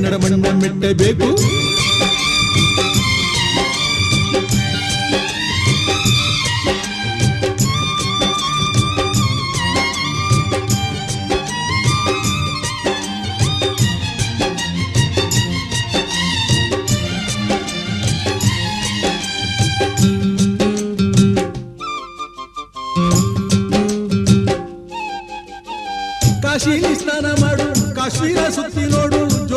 ಕನ್ನಡವನ್ನು ಮೆಟ್ಟಬೇಕು ಕಾಶೀಲಿ ಸ್ನಾನ ಮಾಡು ಕಾಶ್ಮೀರ ಸುತ್ತಿ ನೋಡು